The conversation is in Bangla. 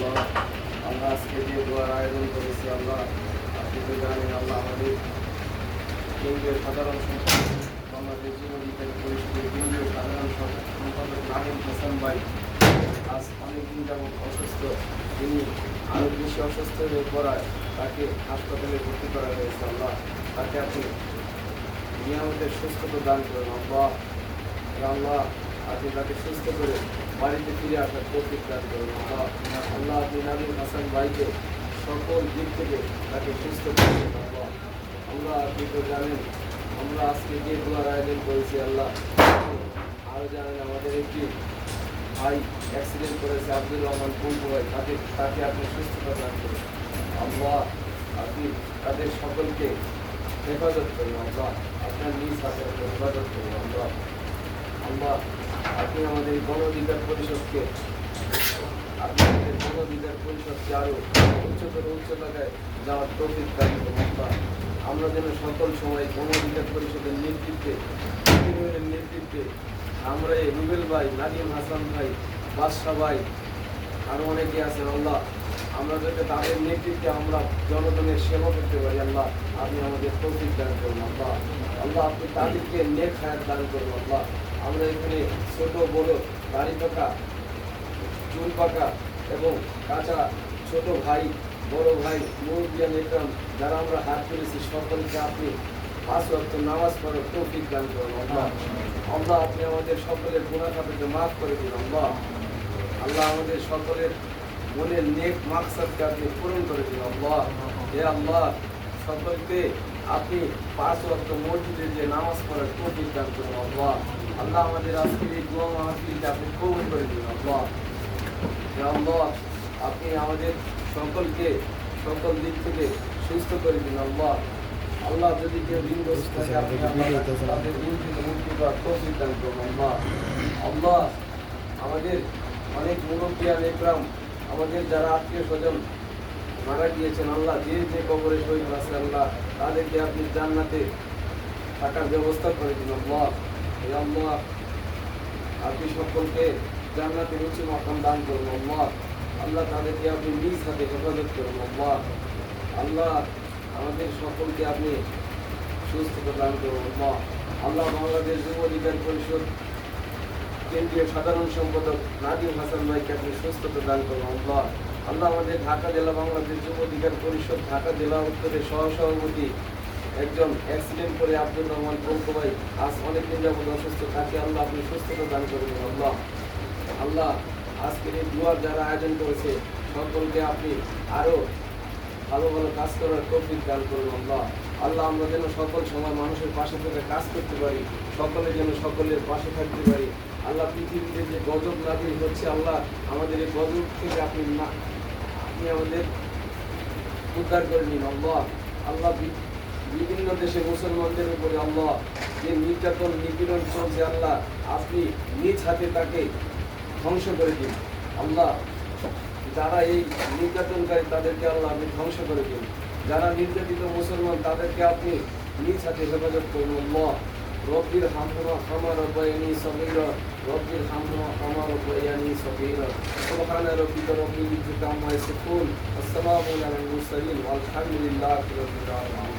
আল্লাহ, আমরা আজকে যে দোয়ার আয়োজন করেছি, আল্লাহ, আপনি তো জানেন আল্লাহ আমাদের কেন্দ্রীয় সাধারণ সম্পাদক, বাংলাদেশ জীবন অধিকারী পরিষদের কেন্দ্রীয় সাধারণ সম্পাদক নাহিম হাসান ভাই। আজ অনেকদিন যাবৎ অসুস্থ। তিনি আরও বেশি অসুস্থ হয়ে পড়ায় তাকে হাসপাতালে ভর্তি করা হয়েছে, আল্লাহ। তাকে আপনি নিয়ামতের সুস্থতা দান করুন, আল্লাহ। আল্লাহ আপনি তাকে সুস্থ করে বাড়িতে ফিরে আসার তৌফিক দান করুন। আল্লাহ আপনি নাবিল হাসান ভাইকে সকল দিক থেকে তাকে সুস্থ আল্লাহ। আমরা আপনি তো জানেন, আমরা আজকে যে দোয়ার আয়োজন করেছি, আল্লাহ। আরও জানেন, আমাদের একটি ভাই অ্যাক্সিডেন্ট করেছে, আব্দুর রহমান পঙ্কু ভাই, তাকে তাকে আপনি সুস্থতা দান করুন। আল্লাহ, আপনি তাদের সকলকে হেফাজত করুন, আল্লাহ। আপনার নিজ হাতে হেফাজত করুন, আল্লাহ। আল্লাহ আপনি আমাদের গণ অধিকার পরিষদকে, আপনি আমাদের গণ অধিকার পরিষদকে আরও উচ্চতর উচ্চতায় যাওয়ার তৌফিক দান করুন আমরা যেন সকল সময় গণ পরিষদের নেতৃত্বে নেতৃত্বে, আমরা এই রুবেল ভাই নাদিম হাসান ভাই, বাদশাহ ভাই আরও অনেকে আছেন, আল্লাহ। আমরা যাতে তাদের নেতৃত্বে আমরা জনগণের সেবা করতে পারি, আল্লাহ। আপনি আমাদের তৌফিক দান করুন, আল্লাহ। আল্লাহ, আপনি তাদেরকে নেক হায়াত দান করুন, আল্লাহ। আমরা এখানে ছোট, বড়, দাড়ি পাকা, চুল পাকা এবং কাঁচা ছোট ভাই, বড় ভাই মুরব্বিয়ান একরাম যারা আমরা হাত তুলেছি সকলকে আপনি পাঁচ ওয়াক্ত নামাজ পড়ার তৌফিক দান করুন, আল্লাহ। আল্লাহ, আপনি আমাদের সকলের গুণা খাতাকে মাফ করে দিন, আল্লাহ। আল্লাহ আমাদের সকলের মনের নেক মাকসাদকে আপনি পূরণ করে দিন, আল্লাহ। হে আল্লাহ, সকলকে আপনি পাঁচ ওয়াক্ত মসজিদে যে নামাজ পড়ার তৌফিক দান করুন আল্লাহ আল্লাহ আমাদের আজকের এই দোয়া মাহফিলকে আপনি কবুল করে দিন আল্লাহ আপনি আমাদের সকলকে সকল দিক থেকে সুস্থ করে দিন আল্লাহ আল্লাহ যদি কেউ ঋণগ্রস্ত থাকে আপনি আল্লাহ তাদের ঋণ থেকে মুক্তি পাওয়ার তৌফিক দান করুন আল্লাহ আল্লাহ আমাদের অনেক মুরব্বিয়ান একরাম আমাদের যারা আত্মীয় স্বজন মারা গিয়েছেন আল্লাহ যে যে কবরে শহীদ আছে আল্লাহ তাদেরকে আপনি জান্নাতে থাকার ব্যবস্থা করে দিন আপনি সকলকে জান্নাতে উঁচু মাকাম দান করুন আল্লাহ তাদেরকে আপনি নিজ হাতে হেফাজত করুন, আল্লাহ। আল্লাহ, আমাদের সকলকে আপনি সুস্থতা দান করুন, আল্লাহ। আল্লাহ বাংলাদেশ যুব অধিকার পরিষদ কেন্দ্রীয় সাধারণ সম্পাদক নাদিম হাসান ভাইকে আপনি সুস্থতা দান করুন, আল্লাহ। আল্লাহ আমাদের ঢাকা জেলা বাংলাদেশ যুব অধিকার পরিষদ, ঢাকা জেলা উত্তরের সহসভাপতি একজন অ্যাক্সিডেন্ট করে আব্দুর রহমান পঙ্কু ভাই আজ অনেক দিন যাবত অসুস্থ, তাকে আল্লাহ আপনি সুস্থতা দান করবেন আল্লাহ। আল্লাহ, আজকের এই দুয়ার যারা আয়োজন করেছে, সকলকে আপনি আরও ভালো ভালো কাজ করার তৌফিক দান করুন, আল্লাহ। আল্লাহ, আমরা যেন সকল সময় মানুষের পাশে থেকে কাজ করতে পারি, সকলে যেন সকলের পাশে থাকতে পারি। আল্লাহ, পৃথিবীতে যে গজব নাজিল হচ্ছে, আল্লাহ, আমাদের এই গজব থেকে আপনি না আপনি আমাদের উদ্ধার করে নিন, আল্লাহ। আল্লাহ বিভিন্ন দেশে মুসলমানদের উপরে আল্লাহ যে নির্যাতন, নিপীড়ন চলছে, আল্লাহ আপনি নিজ হাতে তাকে ধ্বংস করে দিন। আল্লাহ, যারা এই নির্যাতনকারী, তাদেরকে আল্লাহ আপনি ধ্বংস করে দিন। যারা নির্যাতিত মুসলমান, তাদেরকে আপনি নিজ হাতে হেফাজত করুন, আল্লাহ। رب الحمراء حمر ربياني صغيرا. رب الحمراء حمر ربياني صغيرا. سبحان ربك رب العزة عما يصفون. السلام على المرسلين والحمد لله رب العالمين.